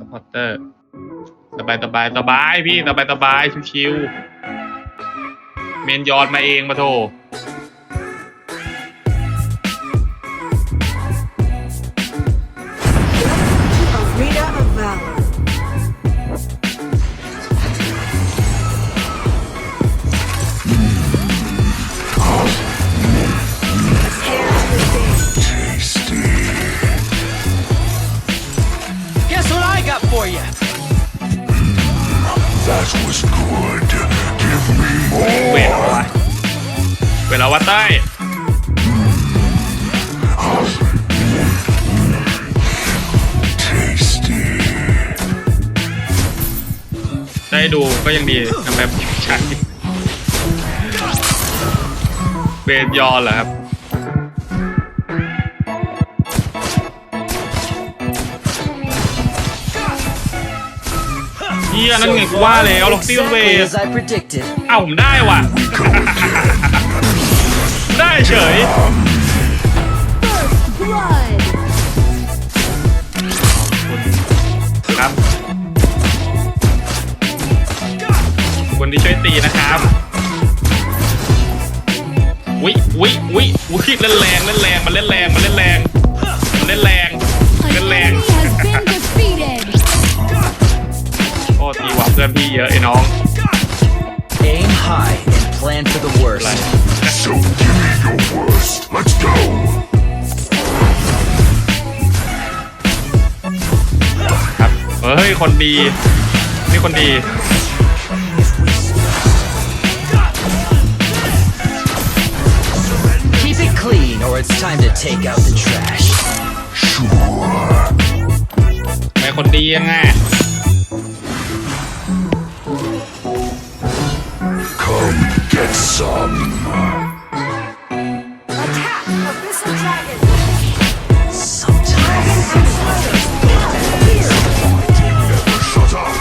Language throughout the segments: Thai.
สปอร์เตอร์ สบายสบายสบายพี่สบายสบายชิวๆเมนยอนมาเองมาโท วทเอาวะเต้ย Tasty. ได้ดูก็ยังดีทำแบบใช่เวทยอนเหรอครับเฮียนั่นไงกูว่าแล้วล็อกซี่เว Exactly ท as I predicted. เอ้าผมได้ว่ะได้ เฉย Blood. ครับคนที่ช่วยตีนะครับวิวิวิวิเล่นแรงเล่นแรงมันเล่นแรงมันเล่นแรงมันเล่นแรงเล่น An แรง enemy has been defeated. โอ้ตีหว่าเพื่อนพี่เยอะไอ้น้อง Aim high and plan for the worst. So give me your worst. Let's go. ครับเฮ้ยคนดีนี่คนดี Keep it clean or it's time to take out the trash. Sure. ไม่คนดียังไง some. Attack! Abyssal Dragon. Sometimes. Shut up.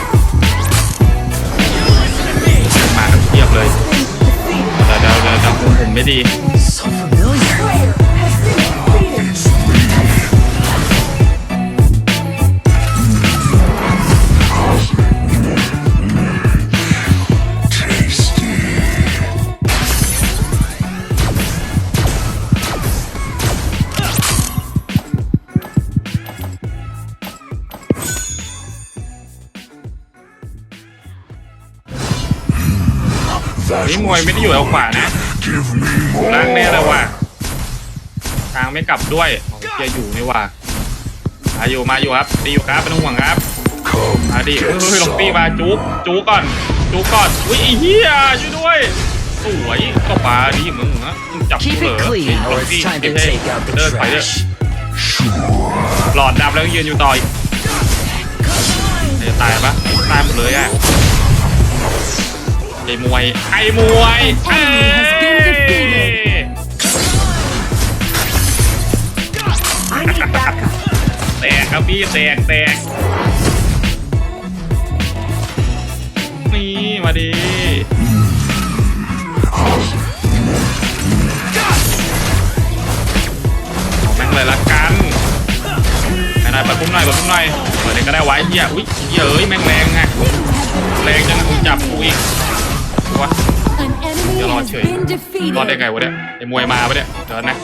มากันเทียบเลยเดี๋ยวเดี๋ยวเดี๋ยวเดี๋ยวผมไม่ดี นี่มวยไม่ได้อยู่ทางขวานะ Give me more. ล่างแน่เลยว่ะทางไม่กลับด้วยโอ้เกียอยู่นี่ว่ะมาอยู่มาอยู่ครับตีอยู่ครับไม่ต้องห่วงครับ Come มาดิเฮ้ย get เฮ้ยลงตีมา some. จุกจุกก่อนจุกก่อนอุ้ยไอ้เหี้ยช่วยด้วยสวยก็มาดิมึงนะมึงจับ Keep เหร it อ clean ล or ง it's ตี time ไม่ to ใช่ take out the เดินไปเด้อ trash. หลอดดับแล้วยืนอยู่ต่ออีกจะตายปะตายหมดเลยอะ ไอ้มวย ไอ้มวยเอ้ย I need backup. แตกครับพี่แตกแตกนี่มาดิเอาแม่งเลยละกันไหนๆไปปุ้มหน่อยไปปุ้มหน่อยเปิดเลยก็ได้ไว้เหี้ยอุ้ยเหี้ยเอ้ยแม่งแรงไงแรงจังกูจับกูอีก วะ An enemy You're not has sure. been รอดได้ defeated. ไงวะเนี่ยไอ้มวยมาปะเนี่ยเดี๋ยวนะ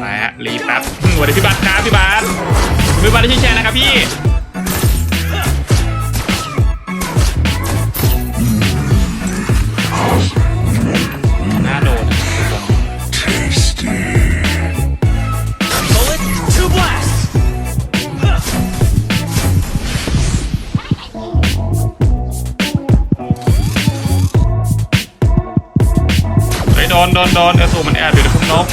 ไปฮะรีบแป๊บอืมสวัสดีพี่บัตรครับพี่บัตรพี่บัตรที่แชร์นะครับพี่ นโดนเนกระสุนมันแอบอยู่ในพุ่มนก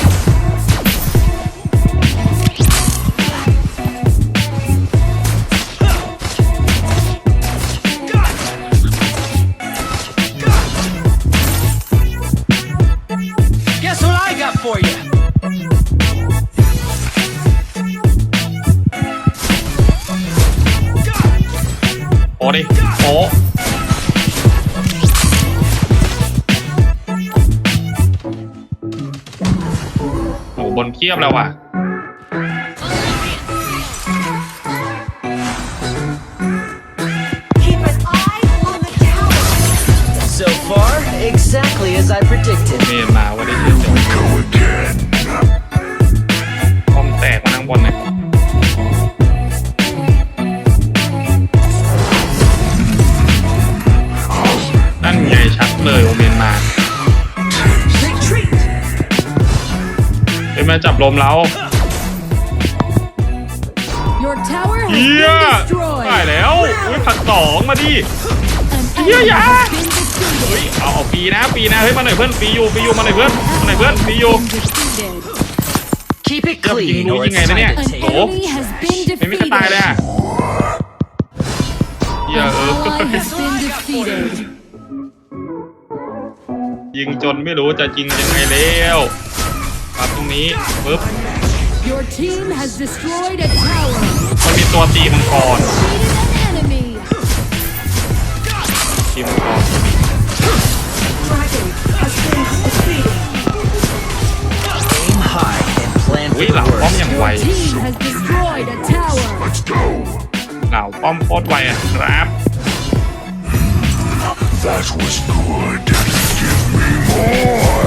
บนเทียบแล้วว่ะ ลมเรา Your tower has เฮีย been ได้ destroyed. แล้วอุ้ยผักสองมาดิ An Yeah, enemy yeah. has been defeated. เฮ้ยเอาเอาปีนะปีนะเฮ้ยมาหน่อยเพื่อนปีอยู่ปีอยู่มาหน่อยเพื่อนมาหน่อยเพื่อนปีอยู่ Defeated. Keep it Yep, clean, you or it's losing time it, to An take Oh. enemy has been ไม่มีใครตายเลย defeated. อะเฮีย An เออ ally has been defeated. ยิงจนไม่รู้จะจริงยังไงแล้ว มาตรงนี้ปึ๊บ Your team has destroyed a tower. มันมีตัวตีมังกร Defeated an enemy. ตีมังกร Dragon has been defeated. aim high and plan อุ้ for ยหลัง the ป้อม worst. อย่างไว Your team has destroyed a tower. Let's go. เหล่าป้อมโคตรไวอะครับ That was good. Give me more.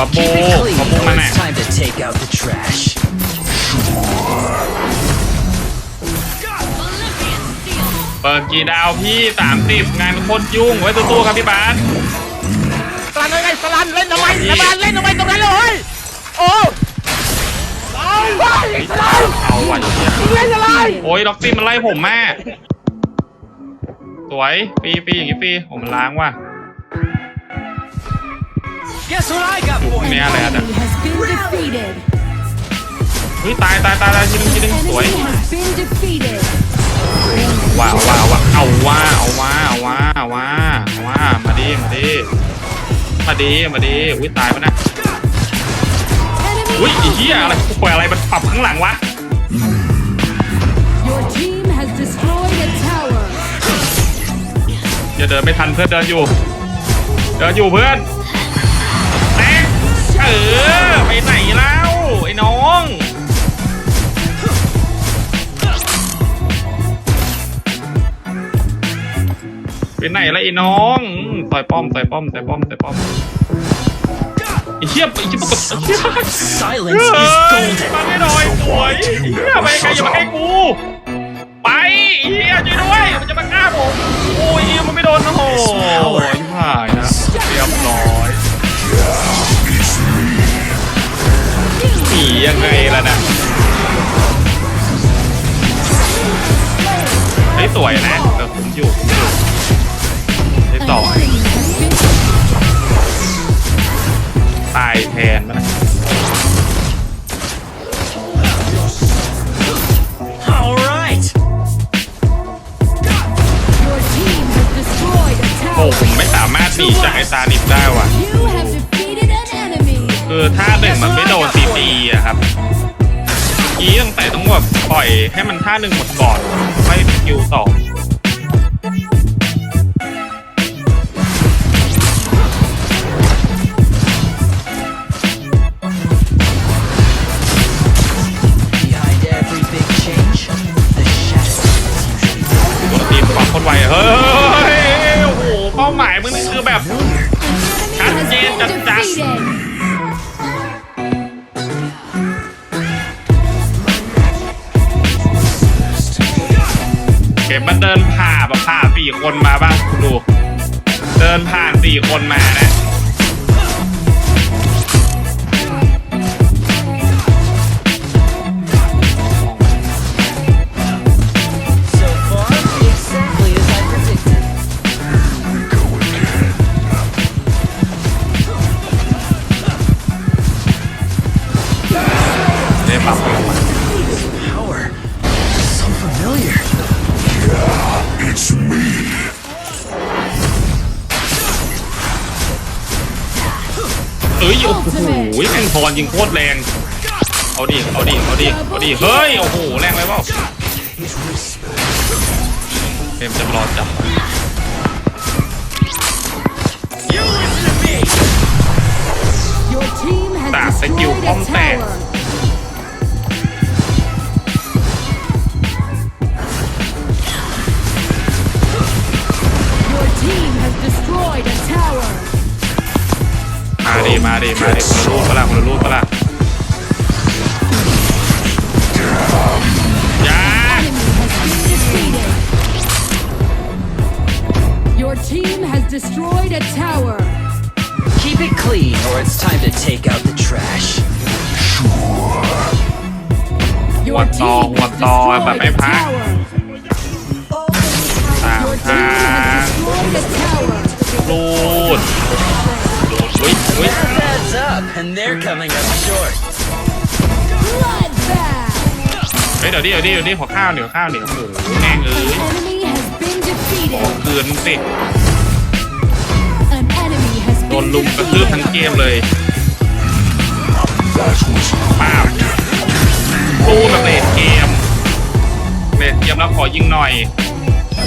บับโบบับโบ or มันอะเปิดกี่ดาวพี่สามสิบงานโคตรยุ่งไว้ตู้ๆครับพี่บาสสลันเลยไงสลันเล่นทำไมสลันเล่นทำไมตรงนั้นเลยเฮ้ยโอ้เอาไปสลันเอาไวเชี่ยเล่นอะไรโอ้ยด็อกซี่มันไล่ผมแม่สวยปีปีอย่างงี้ปีผมมันล้างว่ะ Guess what I got for เนี่ you? ยอะไรอะ Enemy has been defeated. เฮ้ยตายตายตายตายทีนึงทีนึง An สวย enemy has been defeated. ว้าวว้าวว้าวเอาว่าเอาว่าเอาว่าเอาว่าเอาว่ามาดิมาดิมาดิมาดิอุ้ยตายปะนะ Enemy อุ้ยไอ้เหี้ยอะไรปล่อยอะไรมันปรับข้างหลังวะ Your team has destroyed a tower. อย่าเดินไม่ทันเพื่อนเดินอยู่ เดินอยู่เพื่อนแตกเออไปไหนแล้ว ไอ้น้องไปไหนละไอ้น้องอืมต่อยป้อมต่อยป้อมต่อยป้อมต่อยป้อมไอ้เหี้ยไอ้เหี้ยปกติไอ้เหี้ย Silence เฮ้ is ย golden. มาไม่หน่อยสวยเฮียไปไกลอย่ามาใกล้กู ไปเฮียช่วยด้วย มันจะมาฆ่าผมโอ้ยเฮียมันไม่โดนนะโหยหายนะเรียบร้อย ยังไงล่ะนะเฮ้ยสวยนะแต่ผมอยู่ผมอยู่ได้ An ต่อ enemy has been ตายแทนมันนะ All right. Your team has destroyed a โอ้ tower. ผมไม่สามารถหนีจากไอ้ซานิดได้ว่ะ You have defeated an enemy. คือท่าหนึ่งมันไม่โด ปล่อยให้มันท่าหนึ่งหมดก่อนค่อยคิวสองตีความคนไวเฮ้ย โอ้โห เป้าหมายมึงคือแบบชัดเจนจัดจัด เข็มมันเดินผ่าแบบผ่าสี่คนมาบ้างคุณดู เดินผ่านสี่คนมานะ เอ้ย โอ้โหแม่งพรยิงโคตรแรง เอาดิ เอาดิ เอาดิ เอาดิ เฮ้ย โอ้โห แรงไปเปล่า his respect. เฟรมจะรอจับ Your team has ตากสกิล destroyed ป้อม a แตก มาดิมาดิมาดิคนละลูกปะล่ะคนละลูกปะล่ะอยา Enemy has been defeated. Your team has destroyed a tower. Keep it clean, or it's time to take out the trash. Your What the- team what has the- destroyedแบบ a ไอ้พัก tower. ตาม Your ทา team ง has destroyed a tower. รูด อุ้ยอุ้ย Math adds up, and they're coming up short. Bloodbath. เฮ้ยเดี๋ยวดิเดี๋ยวดิเดี๋ยวดิขอข้าวเดี๋ยวข้าวเดี๋ยวโอ้โหแม่งเอ้ย Enemy has been defeated. คืนสิ An enemy has โดน been ลุมกระทืบทั้ง defeated. เกมเลย That was ป้าบตู้แบบเลดเกมเลดเกมแล้วขอยิงหน่อย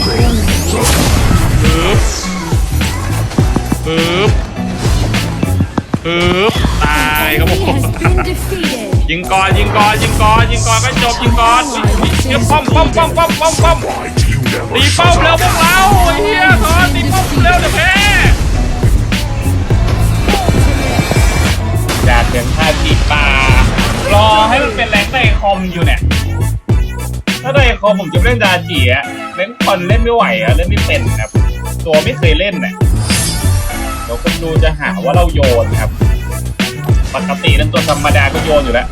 ปึ๊บปึ๊บ ยิงก่อนยิงก่อนยิงก่อนยิงก่อนก็จบยิงก่อนเดี๋ยวป้อมป้อมป้อมป้อมป้อมป้อมตีป้อมเร็วพวกเราเหี้ยขอตีป้อมเร็วเดี๋ยวแพ้จากเสียงท่าจีปลารอให้มันเป็นแรงไดคอมอยู่เนี่ยถ้าไดคอมผมจะเล่นดาจีอะเล่นคอนเล่นไม่ไหวอะเล่นไม่เป็นครับ ตัวไม่เคยเล่นเนี่ยเดี๋ยวคนดูจะหาว่าเราโยนครับ ปกติเล่นตัวธรรมดาก็โยนอยู่แล้ว